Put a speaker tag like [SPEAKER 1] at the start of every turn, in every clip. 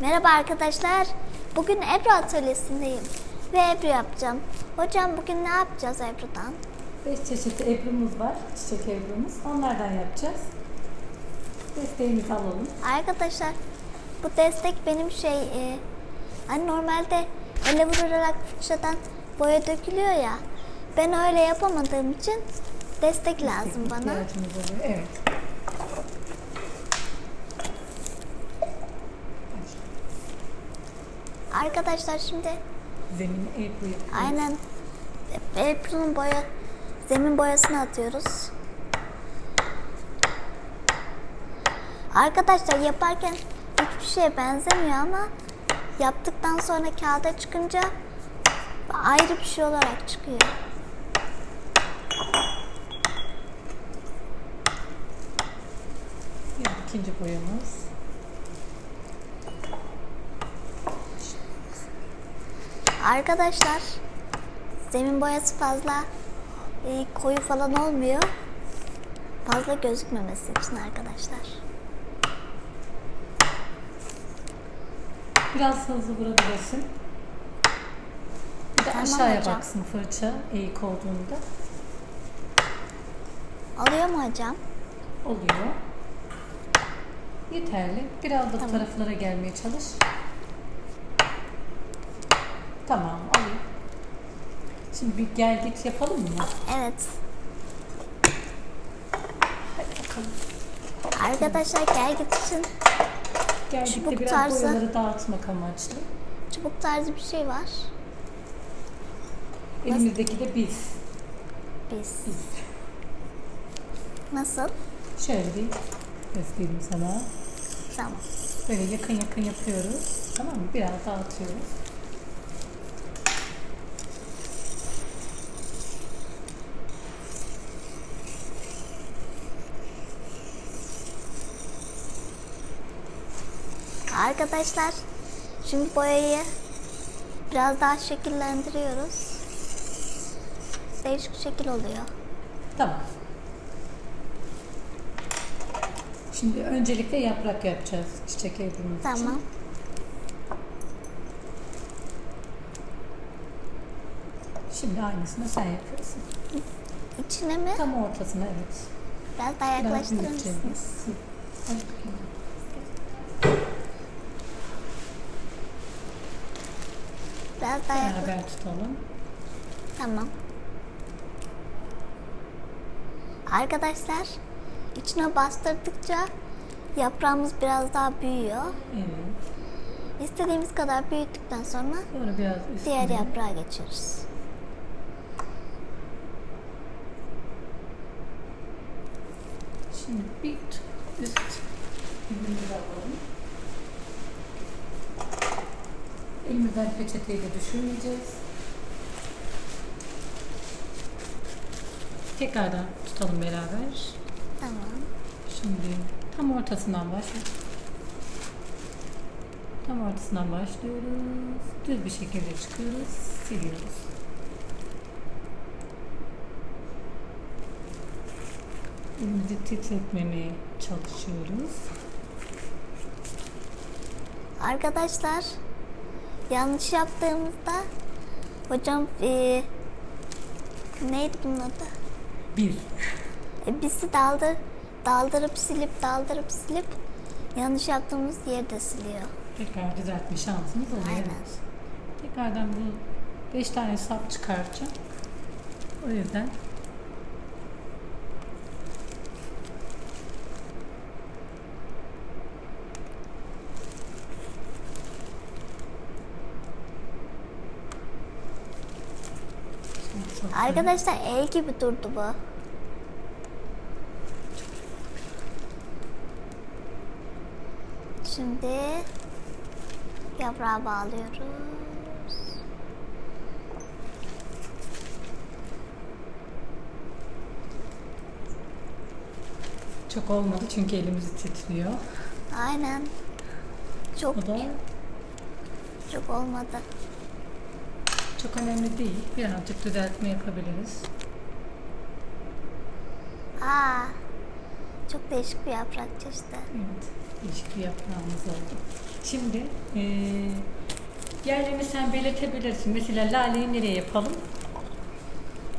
[SPEAKER 1] Merhaba arkadaşlar. Bugün Ebru atölyesindeyim ve Ebru yapacağım. Hocam bugün ne yapacağız Ebru'dan?
[SPEAKER 2] 5 çeşit ebrumuz var, çiçek ebrumuz. Onlardan yapacağız. Desteğimizi alalım.
[SPEAKER 1] Arkadaşlar bu destek benim şey e, hani normalde ele vurarak fırçadan boya dökülüyor ya. Ben öyle yapamadığım için destek lazım bana.
[SPEAKER 2] İhtiyacımız oluyor. Evet.
[SPEAKER 1] Arkadaşlar şimdi
[SPEAKER 2] Zemin yapıyoruz.
[SPEAKER 1] aynen Ebru'nun boya zemin boyasını atıyoruz. Arkadaşlar yaparken hiçbir şeye benzemiyor ama yaptıktan sonra kağıda çıkınca ayrı bir şey olarak çıkıyor.
[SPEAKER 2] Evet, ikinci boyamız.
[SPEAKER 1] Arkadaşlar zemin boyası fazla e, koyu falan olmuyor. Fazla gözükmemesi için arkadaşlar.
[SPEAKER 2] Biraz hızlı vurabilirsin. Bir de
[SPEAKER 1] Tamam
[SPEAKER 2] aşağıya
[SPEAKER 1] hocam.
[SPEAKER 2] baksın fırça eğik olduğunda.
[SPEAKER 1] Alıyor mu hocam?
[SPEAKER 2] Oluyor. Yeterli. Biraz da
[SPEAKER 1] Tamam.
[SPEAKER 2] taraflara gelmeye çalış. Tamam, alayım. Şimdi bir gel git yapalım mı?
[SPEAKER 1] Evet.
[SPEAKER 2] Hadi bakalım.
[SPEAKER 1] Arkadaşlar gel git için
[SPEAKER 2] Gel
[SPEAKER 1] Çubuk
[SPEAKER 2] gitti biraz
[SPEAKER 1] tarzı.
[SPEAKER 2] boyaları dağıtmak amaçlı.
[SPEAKER 1] çubuk tarzı bir şey var.
[SPEAKER 2] Elimizdeki de biz.
[SPEAKER 1] Biz.
[SPEAKER 2] Biz.
[SPEAKER 1] Nasıl?
[SPEAKER 2] Şöyle bir göstereyim sana.
[SPEAKER 1] Tamam.
[SPEAKER 2] Böyle yakın yakın yapıyoruz. Tamam mı? Biraz dağıtıyoruz.
[SPEAKER 1] Arkadaşlar şimdi boyayı biraz daha şekillendiriyoruz. Değişik şekil oluyor.
[SPEAKER 2] Tamam. Şimdi öncelikle yaprak yapacağız çiçek için.
[SPEAKER 1] Tamam.
[SPEAKER 2] Şimdi aynısını sen yapıyorsun.
[SPEAKER 1] İçine mi?
[SPEAKER 2] Tam ortasına evet.
[SPEAKER 1] Biraz daha yaklaştırır mısınız?
[SPEAKER 2] Hadi
[SPEAKER 1] Biraz daha yaklaştırır.
[SPEAKER 2] Beraber tutalım.
[SPEAKER 1] Tamam. Arkadaşlar içine bastırdıkça yaprağımız biraz daha büyüyor.
[SPEAKER 2] Evet.
[SPEAKER 1] İstediğimiz kadar büyüttükten sonra
[SPEAKER 2] Sonra biraz üstüne.
[SPEAKER 1] diğer yaprağa geçiyoruz.
[SPEAKER 2] Şimdi bir üst ürünümüzü alalım. Elimizden peçeteyi de düşürmeyeceğiz. Tekrardan tutalım beraber.
[SPEAKER 1] Tamam.
[SPEAKER 2] Şimdi tam ortasından başla. Tam ortasından başlıyoruz. Düz bir şekilde çıkıyoruz. Siliyoruz. Elimizi titretmemeye çalışıyoruz.
[SPEAKER 1] Arkadaşlar yanlış yaptığımızda hocam eee, neydi bunun adı?
[SPEAKER 2] Bir.
[SPEAKER 1] E, bizi daldır, daldırıp silip daldırıp silip yanlış yaptığımız yeri de siliyor.
[SPEAKER 2] Tekrar düzeltme şansımız oluyor.
[SPEAKER 1] Aynen.
[SPEAKER 2] Tekrardan bu 5 tane sap çıkartacağım. O yüzden Şimdi sapları-
[SPEAKER 1] Arkadaşlar el gibi durdu bu. Şimdi yaprağı bağlıyoruz.
[SPEAKER 2] Çok olmadı çünkü elimizi titriyor.
[SPEAKER 1] Aynen. Çok
[SPEAKER 2] O da
[SPEAKER 1] çok olmadı.
[SPEAKER 2] Çok önemli değil. Birazcık düzeltme yapabiliriz.
[SPEAKER 1] Aa, Çok değişik bir yaprak çeşidi.
[SPEAKER 2] Evet, değişik bir yaprağımız oldu. Şimdi eee yerlerini sen belirtebilirsin. Mesela laleyi nereye yapalım?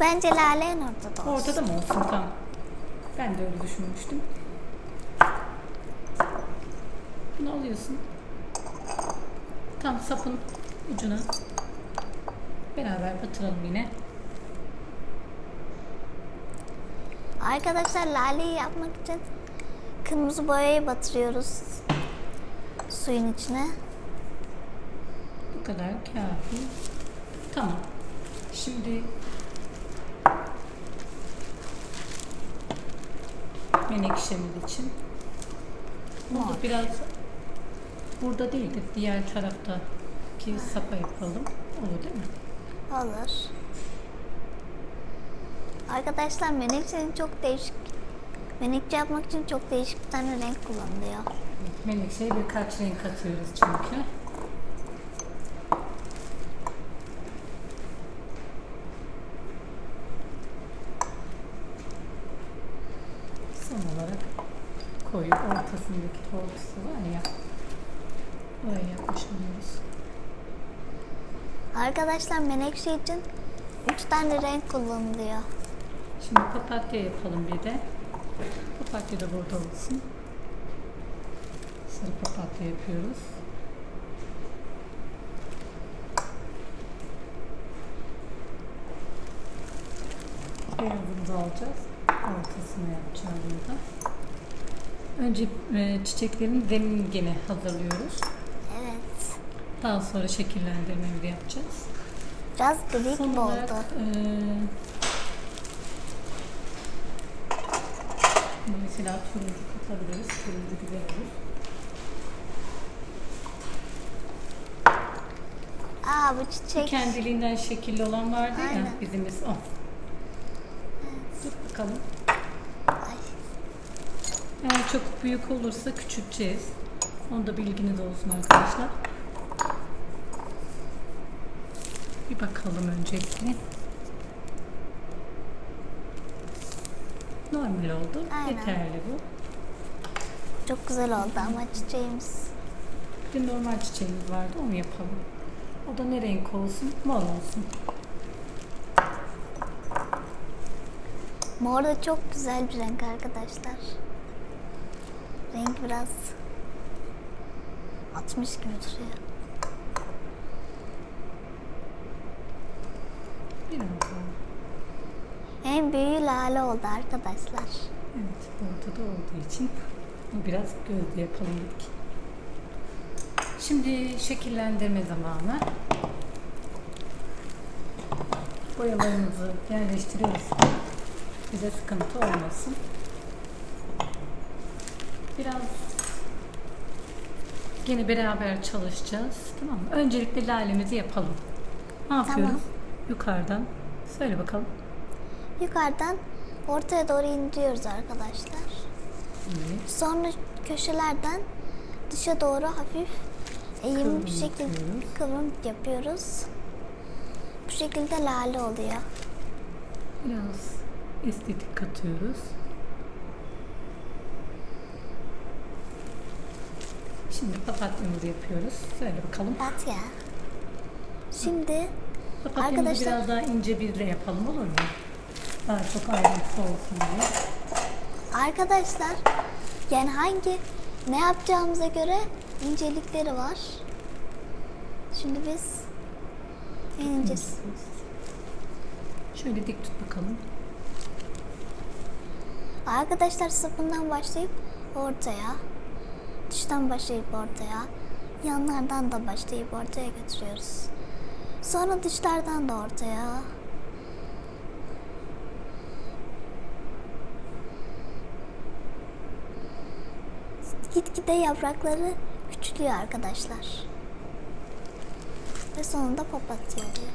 [SPEAKER 1] Bence lale en ortada olsun.
[SPEAKER 2] Ortada mı olsun? Tamam. Ben de öyle düşünmüştüm. Bunu alıyorsun. Tam sapın ucuna beraber batıralım yine.
[SPEAKER 1] Arkadaşlar laleyi yapmak için kırmızı boyayı batırıyoruz suyun içine.
[SPEAKER 2] Bu kadar kafi. Tamam. Şimdi menekşemiz için bunu da biraz burada değil de diğer taraftaki sapa yapalım. Olur değil mi?
[SPEAKER 1] Olur. Arkadaşlar menekşenin çok değişik menekşe yapmak için çok değişik bir tane renk kullanılıyor.
[SPEAKER 2] Menekşeye birkaç renk atıyoruz çünkü. Son olarak koyu ortasındaki tortusu var ya. Oraya yapmış oluyoruz.
[SPEAKER 1] Arkadaşlar menekşe için 3 tane renk kullanılıyor.
[SPEAKER 2] Şimdi papatya yapalım bir de. Papatya da burada olsun. Sarı papatya yapıyoruz. Beyazını da alacağız. Ortasını yapacağız burada. Önce e, çiçeklerin zemingini hazırlıyoruz. Daha sonra şekillendirmemizi yapacağız.
[SPEAKER 1] Biraz gri
[SPEAKER 2] Son olarak
[SPEAKER 1] oldu.
[SPEAKER 2] eee, mesela turuncu katabiliriz. Turuncu güzel olur.
[SPEAKER 1] Aa bu çiçek.
[SPEAKER 2] kendiliğinden şekilli olan vardı ya
[SPEAKER 1] Aynen.
[SPEAKER 2] bizimiz o. Dur bakalım.
[SPEAKER 1] Ay,
[SPEAKER 2] Eğer çok büyük olursa küçülteceğiz. Onu da bilginiz olsun arkadaşlar. Bir bakalım öncelikle. Normal oldu.
[SPEAKER 1] Aynen.
[SPEAKER 2] Yeterli bu.
[SPEAKER 1] çok güzel oldu ama çiçeğimiz.
[SPEAKER 2] Bir de normal çiçeğimiz vardı onu yapalım. O da ne renk olsun? Mor olsun.
[SPEAKER 1] Mor da çok güzel bir renk arkadaşlar. Renk biraz 60 gibi duruyor.
[SPEAKER 2] Biraz daha.
[SPEAKER 1] En büyüğü lale oldu arkadaşlar.
[SPEAKER 2] Evet ortada olduğu için biraz gözde yapalım dedik. Şimdi şekillendirme zamanı. Boyalarımızı yerleştiriyoruz. Bize sıkıntı olmasın. Biraz yine beraber çalışacağız. Tamam mı? Öncelikle lalemizi yapalım. Ne yapıyoruz?
[SPEAKER 1] Tamam.
[SPEAKER 2] Yukarıdan. Söyle bakalım.
[SPEAKER 1] Yukarıdan ortaya doğru indiriyoruz arkadaşlar.
[SPEAKER 2] Evet.
[SPEAKER 1] Sonra köşelerden dışa doğru hafif eğimli bir şekilde
[SPEAKER 2] yapıyoruz.
[SPEAKER 1] kıvrım yapıyoruz. Bu şekilde lale oluyor.
[SPEAKER 2] Biraz estetik katıyoruz. Şimdi papatyamızı yapıyoruz. Söyle bakalım.
[SPEAKER 1] Bat ya. Şimdi
[SPEAKER 2] Papatyamızı
[SPEAKER 1] Arkadaşlar-
[SPEAKER 2] biraz daha ince bir de yapalım olur mu? Daha çok ayrıntısı olsun diye.
[SPEAKER 1] arkadaşlar yani hangi ne yapacağımıza göre incelikleri var. Şimdi biz en incesi.
[SPEAKER 2] Şöyle dik tut bakalım.
[SPEAKER 1] Arkadaşlar sapından başlayıp ortaya, dıştan başlayıp ortaya, yanlardan da başlayıp ortaya götürüyoruz. Sonra dışlardan da ortaya. Gitgide yaprakları küçülüyor arkadaşlar. Ve sonunda papatya oluyor.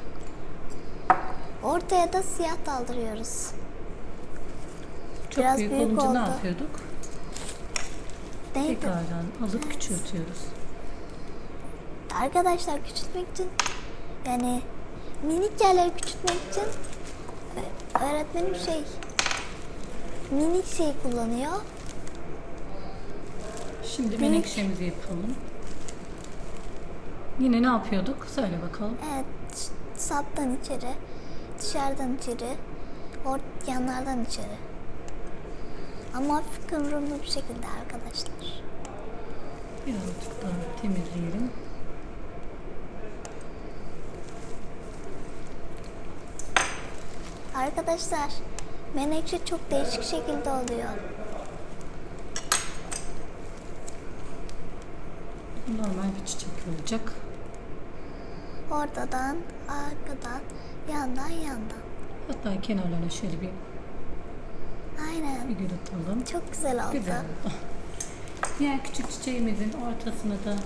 [SPEAKER 1] Ortaya da siyah daldırıyoruz.
[SPEAKER 2] Çok
[SPEAKER 1] Biraz
[SPEAKER 2] büyük,
[SPEAKER 1] büyük
[SPEAKER 2] olunca ne
[SPEAKER 1] oldu.
[SPEAKER 2] yapıyorduk?
[SPEAKER 1] Neydi?
[SPEAKER 2] Tekrardan alıp küçültüyoruz.
[SPEAKER 1] Arkadaşlar küçültmek için yani minik yerleri küçültmek için öğretmenim şey minik şey kullanıyor.
[SPEAKER 2] Şimdi
[SPEAKER 1] Büyük.
[SPEAKER 2] menekşemizi yapalım. Yine ne yapıyorduk? Söyle bakalım.
[SPEAKER 1] Evet, saptan içeri, dışarıdan içeri, or yanlardan içeri. Ama hafif kıvrımlı bir şekilde arkadaşlar.
[SPEAKER 2] Birazcık daha temizleyelim.
[SPEAKER 1] Arkadaşlar, menekşe çok değişik şekilde oluyor.
[SPEAKER 2] Normal bir çiçek olacak.
[SPEAKER 1] Ortadan, arkadan, yandan, yandan.
[SPEAKER 2] Hatta kenarlarına şöyle bir
[SPEAKER 1] Aynen.
[SPEAKER 2] figür atalım.
[SPEAKER 1] Çok güzel oldu.
[SPEAKER 2] Güzel oldu. Diğer küçük çiçeğimizin ortasına da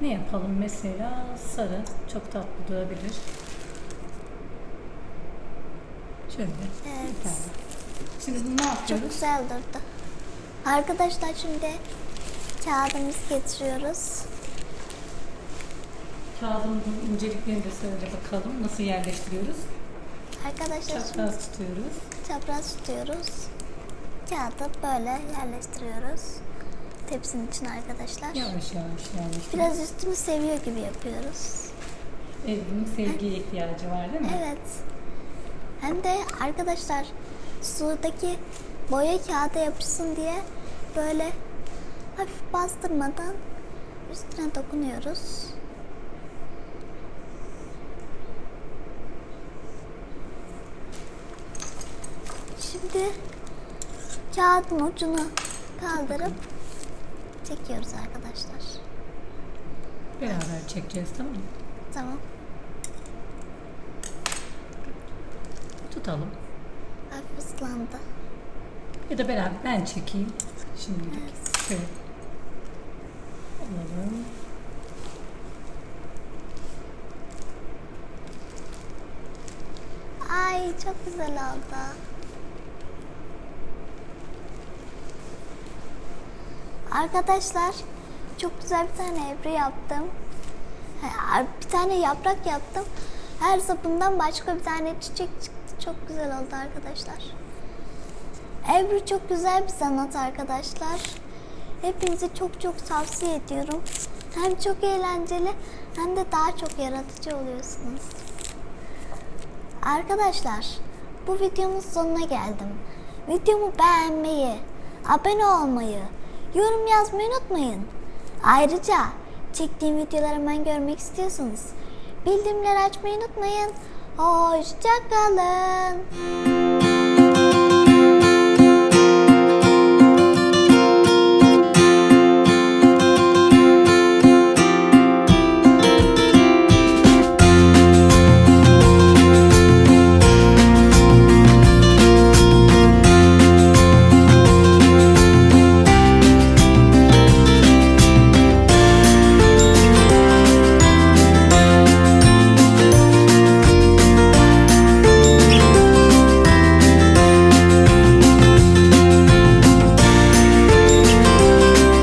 [SPEAKER 2] ne yapalım? Mesela sarı. Çok tatlı durabilir. Şöyle.
[SPEAKER 1] Evet.
[SPEAKER 2] yeterli. Şimdi ne
[SPEAKER 1] Çok güzel durdu. Arkadaşlar şimdi kağıdımızı getiriyoruz.
[SPEAKER 2] Kağıdımızın inceliklerini de söyle bakalım. Nasıl yerleştiriyoruz?
[SPEAKER 1] Arkadaşlar şimdi
[SPEAKER 2] Çapraz tutuyoruz.
[SPEAKER 1] çapraz tutuyoruz. Kağıdı böyle yerleştiriyoruz. Tepsinin içine arkadaşlar.
[SPEAKER 2] Yavaş yavaş yerleştiriyoruz.
[SPEAKER 1] Biraz üstünü seviyor gibi yapıyoruz.
[SPEAKER 2] Ebru'nun sevgiye ihtiyacı var değil mi?
[SPEAKER 1] Evet. Hem de arkadaşlar sudaki boya kağıda yapışsın diye böyle hafif bastırmadan üstüne dokunuyoruz. Şimdi kağıdın ucunu kaldırıp çekiyoruz arkadaşlar.
[SPEAKER 2] Beraber çekeceğiz tamam mı?
[SPEAKER 1] Tamam.
[SPEAKER 2] Tutalım.
[SPEAKER 1] Hafif ıslandı.
[SPEAKER 2] Ya da beraber ben çekeyim. Şimdilik. Şöyle. Alalım.
[SPEAKER 1] Ay çok güzel oldu. Arkadaşlar çok güzel bir tane ebru yaptım. Bir tane yaprak yaptım. Her sapından başka bir tane çiçek çıktı. Çok güzel oldu arkadaşlar. Ebru çok güzel bir sanat arkadaşlar. Hepinize çok çok tavsiye ediyorum. Hem çok eğlenceli hem de daha çok yaratıcı oluyorsunuz. Arkadaşlar, bu videomun sonuna geldim. Videomu beğenmeyi, abone olmayı, yorum yazmayı unutmayın. Ayrıca çektiğim videoları hemen görmek istiyorsanız bildirimleri açmayı unutmayın. Hoşçakalın.